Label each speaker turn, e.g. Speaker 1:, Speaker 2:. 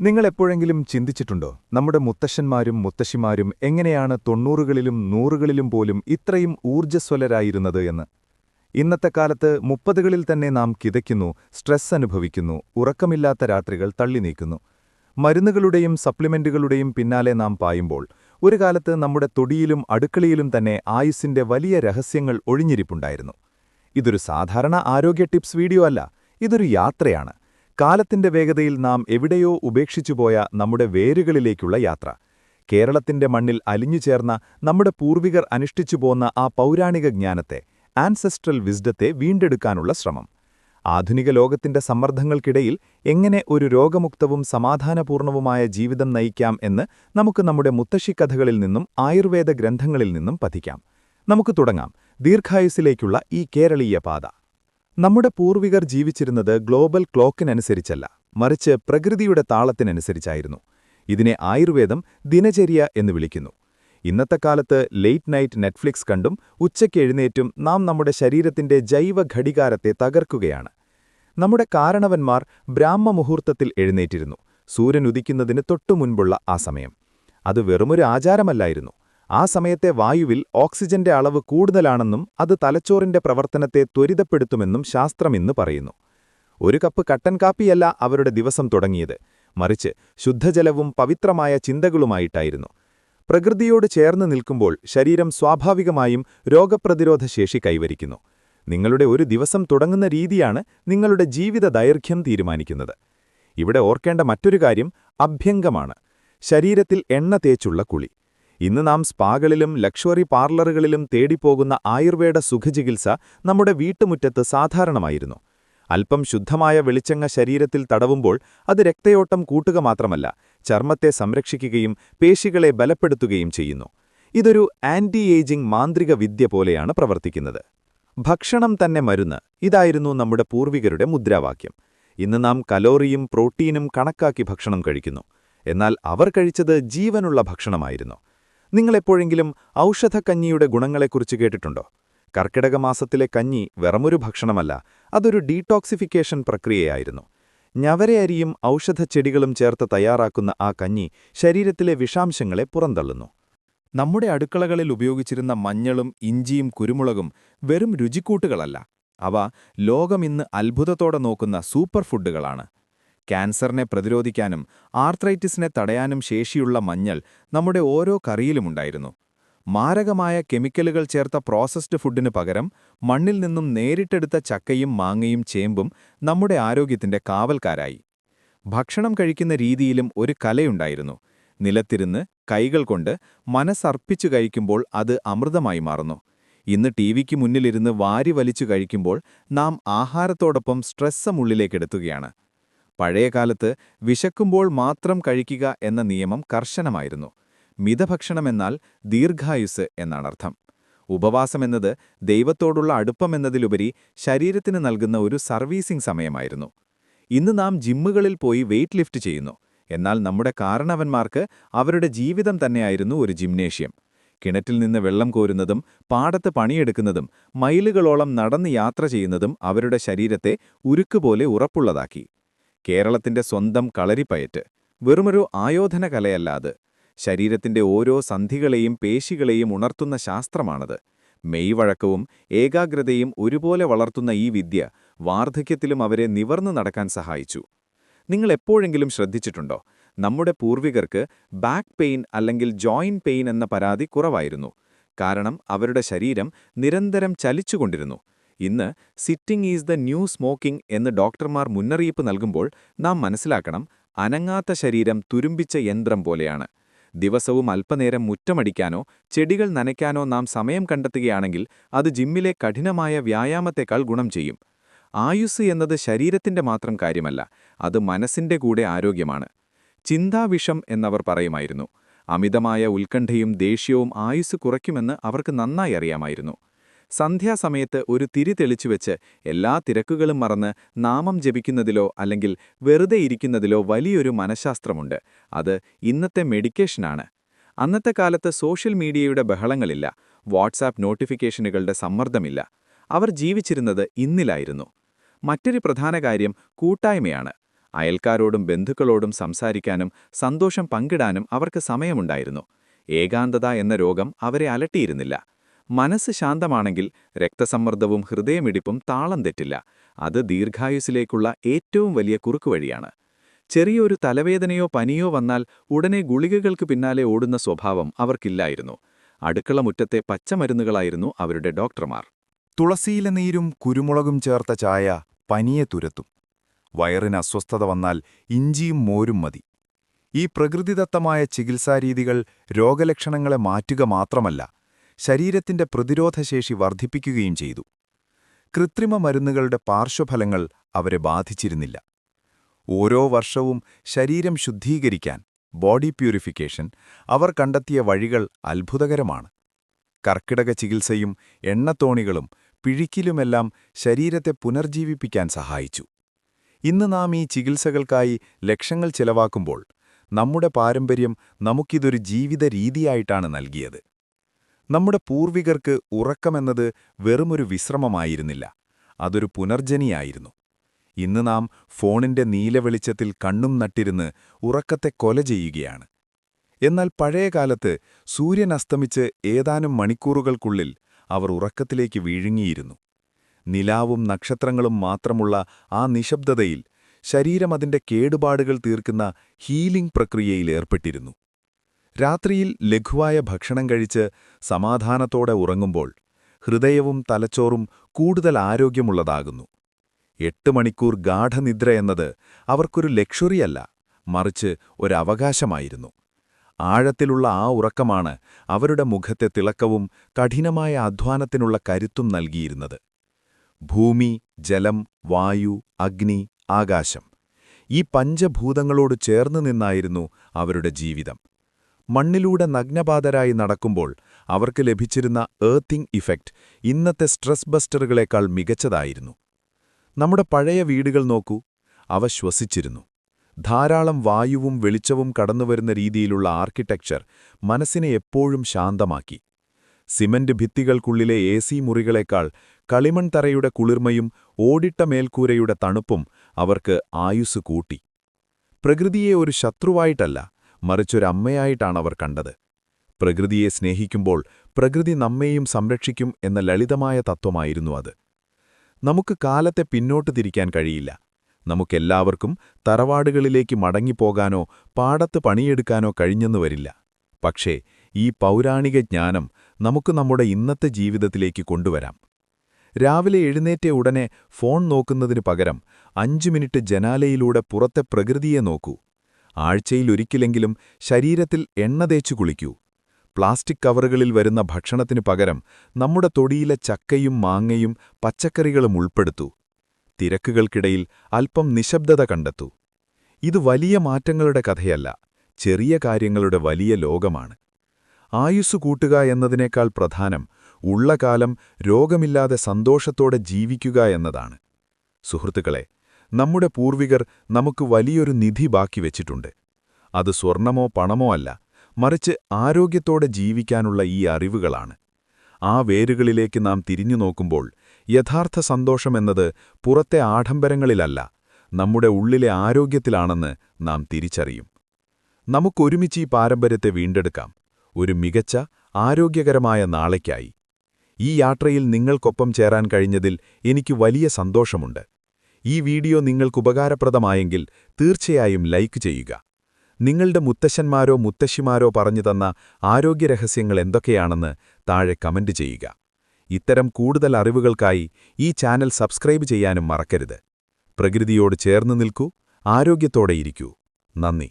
Speaker 1: നിങ്ങൾ എപ്പോഴെങ്കിലും ചിന്തിച്ചിട്ടുണ്ടോ? നമ്മുടെ മുത്തശ്ശന്മാരും മുത്തശ്ശിമാരും എങ്ങനെയാണ് തൊണ്ണൂറുകളിലും നൂറുകളിലും പോലും ഇത്രയും ഊർജസ്വലരായിരുന്നത് എന്ന്? ഇന്നത്തെ കാലത്ത് മുപ്പതുകളിൽ തന്നെ നാം കിതയ്ക്കുന്നു സ്ട്രെസ് അനുഭവിക്കുന്നു ഉറക്കമില്ലാത്ത രാത്രികൾ തള്ളി നീക്കുന്നു. മരുന്നുകളുടെയും സപ്ലിമെന്റുകളുടെയും പിന്നാലെ നാം പായുമ്പോൾ ഒരു കാലത്ത് നമ്മുടെ തൊടിയിലും അടുക്കളയിലും തന്നെ ആയുസിന്റെ വലിയ രഹസ്യങ്ങൾ ഒഴിഞ്ഞിരിപ്പുണ്ടായിരുന്നു. ഇതൊരു സാധാരണ ആരോഗ്യ ടിപ്സ് വീഡിയോ അല്ല ഇതൊരു യാത്രയാണ്. കാലത്തിന്റെ വേഗതയിൽ നാം എവിടെയോ ഉപേക്ഷിച്ചുപോയ നമ്മുടെ വേരുകളിലേക്കുള്ള യാത്ര. കേരളത്തിന്റെ മണ്ണിൽ അലിഞ്ഞുചേർന്ന നമ്മുടെ പൂർവികർ അനുഷ്ഠിച്ചുപോന്ന ആ പൗരാണിക ജ്ഞാനത്തെ ആൻസെസ്ട്രൽ വിസ്ഡത്തെ വീണ്ടെടുക്കാനുള്ള ശ്രമം. ആധുനിക ലോകത്തിന്റെ സമ്മർദ്ദങ്ങൾക്കിടയിൽ എങ്ങനെ ഒരു രോഗമുക്തവും സമാധാനപൂർണവുമായ ജീവിതം നയിക്കാം എന്ന് നമുക്ക് നമ്മുടെ മുത്തശ്ശിക്കഥകളിൽ നിന്നും ആയുർവേദ ഗ്രന്ഥങ്ങളിൽ നിന്നും പഠിക്കാം നമുക്ക് തുടങ്ങാം. ദീർഘായുസിലേക്കുള്ള ഈ കേരളീയ പാത. നമ്മുടെ പൂർവികർ ജീവിച്ചിരുന്നത് ഗ്ലോബൽ ക്ലോക്കിനനുസരിച്ചല്ല മറിച്ച് പ്രകൃതിയുടെ താളത്തിനനുസരിച്ചായിരുന്നു. ഇതിനെ ആയുർവേദം ദിനചര്യ എന്ന് വിളിക്കുന്നു. ഇന്നത്തെ കാലത്ത് ലേറ്റ് നൈറ്റ് നെറ്റ്ഫ്ലിക്സ് കണ്ടും ഉച്ചയ്ക്ക് എഴുന്നേറ്റും നാം നമ്മുടെ ശരീരത്തിന്റെ ജൈവ ഘടികാരത്തെ തകർക്കുകയാണ്. നമ്മുടെ കാരണവന്മാർ ബ്രാഹ്മമുഹൂർത്തത്തിൽ എഴുന്നേറ്റിരുന്നു. സൂര്യൻ ഉദിക്കുന്നതിന് തൊട്ടുമുൻപുള്ള ആ സമയം. അത് വെറുമൊരു ആചാരമല്ലായിരുന്നു. ആ സമയത്തെ വായുവിൽ ഓക്സിജന്റെ അളവ് കൂടുതലാണെന്നും അത് തലച്ചോറിന്റെ പ്രവർത്തനത്തെ ത്വരിതപ്പെടുത്തുമെന്നും ശാസ്ത്രം ഇന്ന് പറയുന്നു. ഒരു കപ്പ് കട്ടൻ കാപ്പിയല്ല അവരുടെ ദിവസം തുടങ്ങിയത്. മറിച്ച് ശുദ്ധജലവും പവിത്രമായ ചിന്തകളുമായിട്ടായിരുന്നു. പ്രകൃതിയോട് ചേർന്ന് നിൽക്കുമ്പോൾ ശരീരം സ്വാഭാവികമായും രോഗപ്രതിരോധ ശേഷി കൈവരിക്കുന്നു. നിങ്ങളുടെ ഒരു ദിവസം തുടങ്ങുന്ന രീതിയാണ് നിങ്ങളുടെ ജീവിത ദൈർഘ്യം തീരുമാനിക്കുന്നത്. ഇവിടെ ഓർക്കേണ്ട മറ്റൊരു കാര്യം അഭ്യംഗമാണ്. ശരീരത്തിൽ എണ്ണ തേച്ചുള്ള കുളി. ഇന്ന് നാം സ്പാകളിലും ലക്ഷറി പാർലറുകളിലും തേടിപ്പോകുന്ന ആയുർവേദ സുഖചികിത്സ നമ്മുടെ വീട്ടുമുറ്റത്ത് സാധാരണമായിരുന്നു. അല്പം ശുദ്ധമായ വെളിച്ചെങ്ങ ശരീരത്തിൽ തടവുമ്പോൾ അത് രക്തയോട്ടം കൂട്ടുക മാത്രമല്ല ചർമ്മത്തെ സംരക്ഷിക്കുകയും പേശികളെ ബലപ്പെടുത്തുകയും ചെയ്യുന്നു. ഇതൊരു ആന്റി ഏജിംഗ് മാന്ത്രിക വിദ്യ പോലെയാണ് പ്രവർത്തിക്കുന്നത്. ഭക്ഷണം തന്നെ മരുന്ന് ഇതായിരുന്നു നമ്മുടെ പൂർവികരുടെ മുദ്രാവാക്യം. ഇന്ന് നാം കലോറിയും പ്രോട്ടീനും കണക്കാക്കി ഭക്ഷണം കഴിക്കുന്നു. എന്നാൽ അവർ കഴിച്ചത് ജീവനുള്ള ഭക്ഷണമായിരുന്നു. നിങ്ങളെപ്പോഴെങ്കിലും ഔഷധക്കഞ്ഞിയുടെ ഗുണങ്ങളെക്കുറിച്ച് കേട്ടിട്ടുണ്ടോ? കർക്കിടക മാസത്തിലെ കഞ്ഞി വെറമൊരു ഭക്ഷണമല്ല അതൊരു ഡീടോക്സിഫിക്കേഷൻ പ്രക്രിയയായിരുന്നു. ഞവരയരിയും ഔഷധച്ചെടികളും ചേർത്ത് തയ്യാറാക്കുന്ന ആ കഞ്ഞി ശരീരത്തിലെ വിഷാംശങ്ങളെ പുറന്തള്ളുന്നു. നമ്മുടെ അടുക്കളകളിൽ ഉപയോഗിച്ചിരുന്ന മഞ്ഞളും ഇഞ്ചിയും കുരുമുളകും വെറും രുചിക്കൂട്ടുകളല്ല. അവ ലോകമിന്ന് അത്ഭുതത്തോടെ നോക്കുന്ന സൂപ്പർ ഫുഡുകളാണ് ക്യാൻസറിനെ പ്രതിരോധിക്കാനും ആർത്രൈറ്റിസിനെ തടയാനും ശേഷിയുള്ള മഞ്ഞൾ നമ്മുടെ ഓരോ കറിയിലുമുണ്ടായിരുന്നു മാരകമായ കെമിക്കലുകൾ ചേർത്ത പ്രോസസ്ഡ് ഫുഡിന് പകരം മണ്ണിൽ നിന്നും നേരിട്ടെടുത്ത ചക്കയും മാങ്ങയും ചേമ്പും നമ്മുടെ ആരോഗ്യത്തിന്റെ കാവൽക്കാരായി. ഭക്ഷണം കഴിക്കുന്ന രീതിയിലും ഒരു കലയുണ്ടായിരുന്നു. നിലത്തിരുന്ന് കൈകൾ കൊണ്ട് മനസ്സർപ്പിച്ചു കഴിക്കുമ്പോൾ അത് അമൃതമായി മാറുന്നു. ഇന്ന് ടി വിക്ക് മുന്നിലിരുന്ന് വാരി വലിച്ചു കഴിക്കുമ്പോൾ നാം ആഹാരത്തോടൊപ്പം സ്ട്രെസ്സമുള്ളിലേക്കെടുത്തുകയാണ് പഴയകാലത്ത് വിശക്കുമ്പോൾ മാത്രം കഴിക്കുക എന്ന നിയമം കർശനമായിരുന്നു. മിതഭക്ഷണമെന്നാൽ ദീർഘായുസ് എന്നാണർത്ഥം. ഉപവാസമെന്നത് ദൈവത്തോടുള്ള അടുപ്പമെന്നതിലുപരി ശരീരത്തിന് നൽകുന്ന ഒരു സർവീസിംഗ് സമയമായിരുന്നു. ഇന്ന് നാം ജിമ്മുകളിൽ പോയി വെയ്റ്റ് ലിഫ്റ്റ് ചെയ്യുന്നു. എന്നാൽ നമ്മുടെ കാരണവന്മാർക്ക് അവരുടെ ജീവിതം തന്നെയായിരുന്നു ഒരു ജിംനേഷ്യം. കിണറ്റിൽ നിന്ന് വെള്ളം കോരുന്നതും പാടത്ത് പണിയെടുക്കുന്നതും മൈലുകളോളം നടന്ന് യാത്ര ചെയ്യുന്നതും അവരുടെ ശരീരത്തെ ഉരുക്കുപോലെ ഉറപ്പുള്ളതാക്കി. കേരളത്തിന്റെ സ്വന്തം കളരിപ്പയറ്റ്. വെറുമൊരു ആയോധന കലയല്ലാതെ ശരീരത്തിന്റെ ഓരോ സന്ധികളെയും പേശികളെയും ഉണർത്തുന്ന ശാസ്ത്രമാണത്. മെയ്വഴക്കവും ഏകാഗ്രതയും ഒരുപോലെ വളർത്തുന്ന ഈ വിദ്യ വാർദ്ധക്യത്തിലും അവരെ നിവർന്നു നടക്കാൻ സഹായിച്ചു. നിങ്ങൾ എപ്പോഴെങ്കിലും ശ്രദ്ധിച്ചിട്ടുണ്ടോ? നമ്മുടെ പൂർവികർക്ക് ബാക്ക് പെയിൻ അല്ലെങ്കിൽ ജോയിൻ പെയിൻ എന്ന പരാതി കുറവായിരുന്നു. കാരണം അവരുടെ ശരീരം നിരന്തരം ചലിച്ചുകൊണ്ടിരുന്നു. ഇന്ന് sitting is the new smoking എന്ന് ഡോക്ടർമാർ മുന്നറിയിപ്പ് നൽകുമ്പോൾ നാം മനസ്സിലാക്കണം അനങ്ങാത്ത ശരീരം തുരുമ്പിച്ച യന്ത്രം പോലെയാണ്. ദിവസവും അല്പനേരം മുറ്റമടിക്കാനോ ചെടികൾ നനയ്ക്കാനോ നാം സമയം കണ്ടെത്തുകയാണെങ്കിൽ അത് ജിമ്മിലെ കഠിനമായ വ്യായാമത്തെക്കാൾ ഗുണം ചെയ്യും. ആയുസ് എന്നത് ശരീരത്തിന്റെ മാത്രം കാര്യമല്ല അത് മനസ്സിന്റെ കൂടെ ആരോഗ്യമാണ്. ചിന്താവിഷം എന്നവർ പറയുമായിരുന്നു അമിതമായ ഉത്കണ്ഠയും ദേഷ്യവും ആയുസ് കുറയ്ക്കുമെന്ന് അവർക്ക് നന്നായി അറിയാമായിരുന്നു. സന്ധ്യാസമയത്ത് ഒരു തിരി തെളിച്ചുവെച്ച് എല്ലാ തിരക്കുകളും മറന്ന് നാമം ജപിക്കുന്നതിലോ അല്ലെങ്കിൽ വെറുതെ ഇരിക്കുന്നതിലോ വലിയൊരു മനഃശാസ്ത്രമുണ്ട്. അത് ഇന്നത്തെ മെഡിക്കേഷനാണ്. അന്നത്തെ കാലത്ത് സോഷ്യൽ മീഡിയയുടെ ബഹളങ്ങളില്ല. വാട്സാപ്പ് നോട്ടിഫിക്കേഷനുകളുടെ സമ്മർദ്ദമില്ല. അവർ ജീവിച്ചിരുന്നത് ഇന്നിലായിരുന്നു. മറ്റൊരു പ്രധാന കാര്യം കൂട്ടായ്മയാണ്.
Speaker 2: അയൽക്കാരോടും ബന്ധുക്കളോടും സംസാരിക്കാനും സന്തോഷം പങ്കിടാനും അവർക്ക് സമയമുണ്ടായിരുന്നു. ഏകാന്തത എന്ന രോഗം അവരെ അലട്ടിയിരുന്നില്ല. മനസ്സ് ശാന്തമാണെങ്കിൽ രക്തസമ്മർദ്ദവും ഹൃദയമിടിപ്പും താളം തെറ്റില്ല. അത് ദീർഘായുസിലേക്കുള്ള ഏറ്റവും വലിയ കുറുക്കുവഴിയാണ് ചെറിയൊരു തലവേദനയോ പനിയോ വന്നാൽ ഉടനെ ഗുളികകൾക്ക് പിന്നാലെ ഓടുന്ന സ്വഭാവം അവർക്കില്ലായിരുന്നു. അടുക്കള മുറ്റത്തെ പച്ചമരുന്നുകളായിരുന്നു അവരുടെ ഡോക്ടർമാർ.
Speaker 3: തുളസിയില നീരും കുരുമുളകും ചേർത്ത ചായ പനിയെ തുരത്തും. വയറിന് അസ്വസ്ഥത വന്നാൽ ഇഞ്ചിയും മോരും മതി. ഈ പ്രകൃതിദത്തമായ ചികിത്സാരീതികൾ രോഗലക്ഷണങ്ങളെ മാറ്റുക മാത്രമല്ല ശരീരത്തിന്റെ പ്രതിരോധശേഷി വർദ്ധിപ്പിക്കുകയും ചെയ്തു. കൃത്രിമ മരുന്നുകളുടെ പാർശ്വഫലങ്ങൾ അവരെ ബാധിച്ചിരുന്നില്ല. ഓരോ വർഷവും ശരീരം ശുദ്ധീകരിക്കാൻ ബോഡി പ്യൂരിഫിക്കേഷൻ അവർ കണ്ടെത്തിയ വഴികൾ അത്ഭുതകരമാണ്. കർക്കിടക ചികിത്സയും എണ്ണത്തോണികളും പിഴിക്കിലുമെല്ലാം ശരീരത്തെ പുനർജീവിപ്പിക്കാൻ സഹായിച്ചു. ഇന്ന് നാം ഈ ചികിത്സകൾക്കായി ലക്ഷങ്ങൾ ചെലവാക്കുമ്പോൾ നമ്മുടെ പാരമ്പര്യം നമുക്കിതൊരു ജീവിത രീതിയായിട്ടാണ് നൽകിയത്. നമ്മുടെ പൂർവികർക്ക് ഉറക്കമെന്നത് വെറുമൊരു വിശ്രമമായിരുന്നില്ല. അതൊരു പുനർജനിയായിരുന്നു. ഇന്ന് നാം ഫോണിന്റെ നീലവെളിച്ചത്തിൽ കണ്ണും നട്ടിരുന്ന് ഉറക്കത്തെ കൊല ചെയ്യുകയാണ്. എന്നാൽ പഴയകാലത്ത് സൂര്യൻ അസ്തമിച്ച് ഏതാനും മണിക്കൂറുകൾക്കുള്ളിൽ അവർ ഉറക്കത്തിലേക്ക് വീഴുങ്ങിയിരുന്നു. നിലാവും നക്ഷത്രങ്ങളും മാത്രമുള്ള ആ നിശബ്ദതയിൽ ശരീരം അതിന്റെ കേടുപാടുകൾ തീർക്കുന്ന ഹീലിംഗ് പ്രക്രിയയിൽ ഏർപ്പെട്ടിരുന്നു. രാത്രിയിൽ ലഘുവായ ഭക്ഷണം കഴിച്ച് സമാധാനത്തോടെ ഉറങ്ങുമ്പോൾ ഹൃദയവും തലച്ചോറും കൂടുതൽ ആരോഗ്യമുള്ളതാകുന്നു. എട്ട് മണിക്കൂർ ഗാഠനിദ്ര എന്നത് അവർക്കൊരു ലക്ഷറിയല്ല മറിച്ച് ഒരവകാശമായിരുന്നു. ആഴത്തിലുള്ള ആ ഉറക്കമാണ് അവരുടെ മുഖത്തെ തിളക്കവും കഠിനമായ അധ്വാനത്തിനുള്ള കരുത്തും നൽകിയിരുന്നത്. ഭൂമി ജലം വായു അഗ്നി ആകാശം ഈ പഞ്ചഭൂതങ്ങളോട് ചേർന്നു നിന്നായിരുന്നു അവരുടെ ജീവിതം. മണ്ണിലൂടെ നഗ്നപാതരായി നടക്കുമ്പോൾ അവർക്ക് ലഭിച്ചിരുന്ന ഏർത്തിങ് ഇഫക്റ്റ് ഇന്നത്തെ സ്ട്രെസ് ബസ്റ്ററുകളേക്കാൾ മികച്ചതായിരുന്നു. നമ്മുടെ പഴയ വീടുകൾ നോക്കൂ അവ ശ്വസിച്ചിരുന്നു. ധാരാളം വായുവും വെളിച്ചവും കടന്നുവരുന്ന രീതിയിലുള്ള ആർക്കിടെക്ചർ മനസ്സിനെ എപ്പോഴും ശാന്തമാക്കി. സിമന്റ് ഭിത്തികൾക്കുള്ളിലെ എ സി മുറികളേക്കാൾ കളിമൺ തറയുടെ കുളിർമയും ഓടിട്ട മേൽക്കൂരയുടെ തണുപ്പും അവർക്ക് ആയുസ് കൂട്ടി. പ്രകൃതിയെ ഒരു ശത്രുവായിട്ടല്ല മറിച്ചൊരമ്മയായിട്ടാണ് അവർ കണ്ടത്. പ്രകൃതിയെ സ്നേഹിക്കുമ്പോൾ പ്രകൃതി നമ്മെയും സംരക്ഷിക്കും എന്ന ലളിതമായ തത്വമായിരുന്നു അത്. നമുക്ക് കാലത്തെ പിന്നോട്ട് തിരിക്കാൻ കഴിയില്ല. നമുക്കെല്ലാവർക്കും തറവാടുകളിലേക്ക് മടങ്ങിപ്പോകാനോ പാടത്ത് പണിയെടുക്കാനോ കഴിഞ്ഞെന്നു വരില്ല. പക്ഷേ ഈ പൗരാണിക ജ്ഞാനം നമുക്ക് നമ്മുടെ ഇന്നത്തെ ജീവിതത്തിലേക്ക് കൊണ്ടുവരാം. രാവിലെ എഴുന്നേറ്റ ഉടനെ ഫോൺ നോക്കുന്നതിനു പകരം അഞ്ചു മിനിറ്റ് ജനാലയിലൂടെ പുറത്തെ പ്രകൃതിയെ നോക്കൂ. ആഴ്ചയിലൊരിക്കലെങ്കിലും ശരീരത്തിൽ എണ്ണ തേച്ചു കുളിക്കൂ. പ്ലാസ്റ്റിക് കവറുകളിൽ വരുന്ന ഭക്ഷണത്തിനു പകരം നമ്മുടെ തൊടിയിലെ ചക്കയും മാങ്ങയും പച്ചക്കറികളും ഉൾപ്പെടുത്തൂ. തിരക്കുകൾക്കിടയിൽ അല്പം നിശബ്ദത കണ്ടെത്തൂ. ഇത് വലിയ മാറ്റങ്ങളുടെ കഥയല്ല ചെറിയ കാര്യങ്ങളുടെ വലിയ ലോകമാണ്. ആയുസ്സു കൂട്ടുക എന്നതിനേക്കാൾ പ്രധാനം ഉള്ള കാലം രോഗമില്ലാതെ സന്തോഷത്തോടെ ജീവിക്കുക എന്നതാണ്. സുഹൃത്തുക്കളെ നമ്മുടെ പൂർവികർ നമുക്ക് വലിയൊരു നിധി ബാക്കി വെച്ചിട്ടുണ്ട്. അത് സ്വർണമോ പണമോ അല്ല മറിച്ച് ആരോഗ്യത്തോടെ ജീവിക്കാനുള്ള ഈ അറിവുകളാണ്. ആ വേരുകളിലേക്ക് നാം തിരിഞ്ഞു നോക്കുമ്പോൾ യഥാർത്ഥ സന്തോഷമെന്നത് പുറത്തെ ആഡംബരങ്ങളിലല്ല നമ്മുടെ ഉള്ളിലെ ആരോഗ്യത്തിലാണെന്ന് നാം തിരിച്ചറിയും. നമുക്കൊരുമിച്ച് ഈ പാരമ്പര്യത്തെ വീണ്ടെടുക്കാം. ഒരു മികച്ച ആരോഗ്യകരമായ നാളേക്കായി. ഈ യാത്രയിൽ നിങ്ങൾക്കൊപ്പം ചേരാൻ കഴിഞ്ഞതിൽ എനിക്ക് വലിയ സന്തോഷമുണ്ട്. ഈ വീഡിയോ നിങ്ങൾക്ക് ഉപകാരപ്രദമായെങ്കിൽ തീർച്ചയായും ലൈക്ക് ചെയ്യുക. നിങ്ങളുടെ മുത്തശ്ശന്മാരോ മുത്തശ്ശിമാരോ പറഞ്ഞു തന്ന ആരോഗ്യരഹസ്യങ്ങൾ എന്തൊക്കെയാണെന്ന് താഴെ കമന്റ് ചെയ്യുക. ഇത്തരം കൂടുതൽ അറിവുകൾക്കായി ഈ ചാനൽ സബ്സ്ക്രൈബ് ചെയ്യാനും മറക്കരുത്. പ്രകൃതിയോട് ചേർന്ന് നിൽക്കൂ ആരോഗ്യത്തോടെ ഇരിക്കൂ. നന്ദി.